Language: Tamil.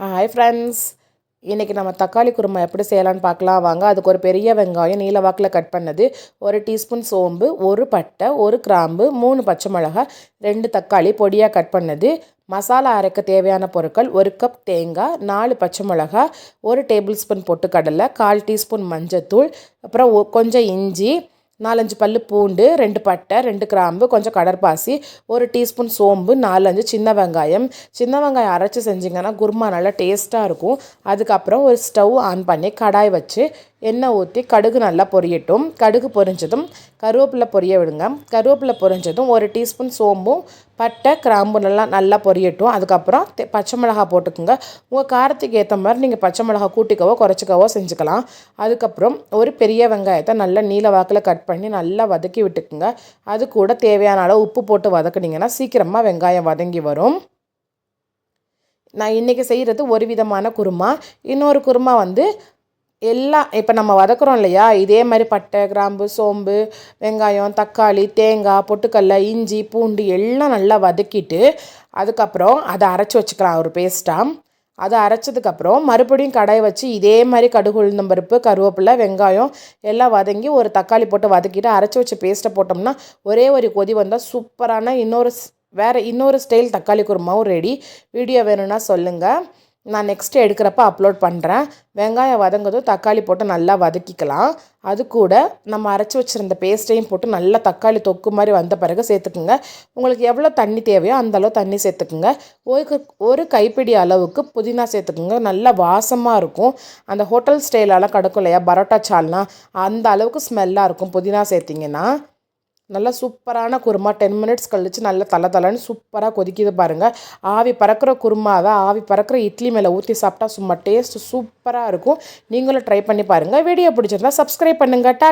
ஹாய் ஃப்ரெண்ட்ஸ் இன்றைக்கி நம்ம தக்காளி குருமா எப்படி செய்யலாம்னு பார்க்கலாம். வாங்க அதுக்கு ஒரு பெரிய வெங்காயம் நீல வாக்கில் கட் பண்ணது. ஒரு டீஸ்பூன் சோம்பு ஒரு பட்டை ஒரு கிராம்பு மூணு பச்சை மிளகாய் ரெண்டு தக்காளி பொடியாக கட் பண்ணது. மசாலா அரைக்க தேவையான பொருட்கள் ஒரு கப் தேங்காய் நாலு பச்சை மிளகாய் ஒரு டேபிள் ஸ்பூன் பொட்டுக்கடலை கால் டீஸ்பூன் மஞ்சத்தூள் அப்புறம் ஒ- கொஞ்சம் இஞ்சி நாலஞ்சு பல் பூண்டு ரெண்டு பட்டை ரெண்டு கிராம்பு கொஞ்சம் கடற்பாசி ஒரு டீஸ்பூன் சோம்பு நாலஞ்சு சின்ன வெங்காயம். சின்ன வெங்காயம் அரைச்சி செஞ்சிங்கன்னா குருமா நல்லா டேஸ்ட்டாக இருக்கும். அதுக்கப்புறம் ஒரு ஸ்டவ் ஆன் பண்ணி கடாய் வச்சு எண்ணெய் ஊற்றி கடுகு நல்லா பொரியட்டும். கடுகு பொரிஞ்சதும் கருவேப்பிலை பொரிய விடுங்க. கருவேப்பிலை பொரிஞ்சதும் ஒரு டீஸ்பூன் சோம்பும் பட்டை கிராம்பு நல்லா நல்லா பொரியட்டும். அதுக்கப்புறம் பச்சை மிளகாய் போட்டுக்கோங்க. உங்கள் காரத்துக்கு ஏற்ற மாதிரி நீங்கள் பச்சை மிளகா கூட்டிக்கவோ குறைச்சிக்கவோ செஞ்சுக்கலாம். அதுக்கப்புறம் ஒரு பெரிய வெங்காயத்தை நல்லா நீல வாக்கில் கட் பண்ணி நல்லா வதக்கி விட்டுக்குங்க. அது கூட தேவையான அளவு உப்பு போட்டு வதக்குனிங்கன்னா சீக்கிரமாக வெங்காயம் வதங்கி வரும். நான் இன்றைக்கி செய்கிறது ஒரு விதமான குருமா. இன்னொரு குருமா வந்து எல்லாம் இப்போ நம்ம வதக்குறோம் இல்லையா? இதே மாதிரி பட்டை கிராம்பு சோம்பு வெங்காயம் தக்காளி தேங்காய் பொட்டுக்கடலை இஞ்சி பூண்டு எல்லாம் நல்லா வதக்கிட்டு அதுக்கப்புறம் அதை அரைச்சி வச்சுக்கலாம் ஒரு பேஸ்ட்டாக அதை அரைச்சதுக்கப்புறம் மறுபடியும் கடையை வச்சு இதே மாதிரி கடுகு உளுந்தம் பருப்பு கருவேப்பிலை வெங்காயம் எல்லாம் வதங்கி ஒரு தக்காளி போட்டு வதக்கிட்டு அரைச்சி வச்ச பேஸ்ட்டை போட்டோம்னா ஒரே ஒரு கொதி வந்தால் சூப்பரான இன்னொரு வேறு இன்னொரு ஸ்டைல் தக்காளி குருமாவும் ரெடி வீடியோ வேணும்னா சொல்லுங்கள் நான் நெக்ஸ்ட் எடுக்கிறப்ப அப்லோட் பண்ணுறேன் வெங்காயம் வதங்கதும் தக்காளி போட்டு நல்லா வதக்கிக்கலாம். அது கூட நம்ம அரைச்சி வச்சுருந்த பேஸ்ட்டையும் போட்டு நல்லா தக்காளி தொக்கு மாதிரி வந்த பிறகு சேர்த்துக்குங்க. உங்களுக்கு எவ்வளோ தண்ணி தேவையோ அந்த அளவு தண்ணி சேர்த்துக்குங்க. ஒரு ஒரு கைப்பிடி அளவுக்கு புதினா சேர்த்துக்குங்க. நல்லா வாசமாக இருக்கும். அந்த ஹோட்டல் ஸ்டைலெல்லாம் கிடக்கும் இல்லையா? பரோட்டா சால்னா அந்த அளவுக்கு ஸ்மெல்லாக இருக்கும் புதினா சேர்த்திங்கன்னா. நல்லா சூப்பரான குருமா. டென் மினிட்ஸ் கழித்து நல்லா தலை தலைன்னு சூப்பராக கொதிக்கிது பாருங்கள் ஆவி பறக்கிற குருமாவை ஆவி பறக்கிற இட்லி மேலே ஊற்றி சாப்பிட்டா சும்மா டேஸ்ட் சூப்பராக இருக்கும். நீங்களும் ட்ரை பண்ணி பாருங்கள் வீடியோ பிடிச்சிருந்தா சப்ஸ்கிரைப் பண்ணுங்கள் டாட்டா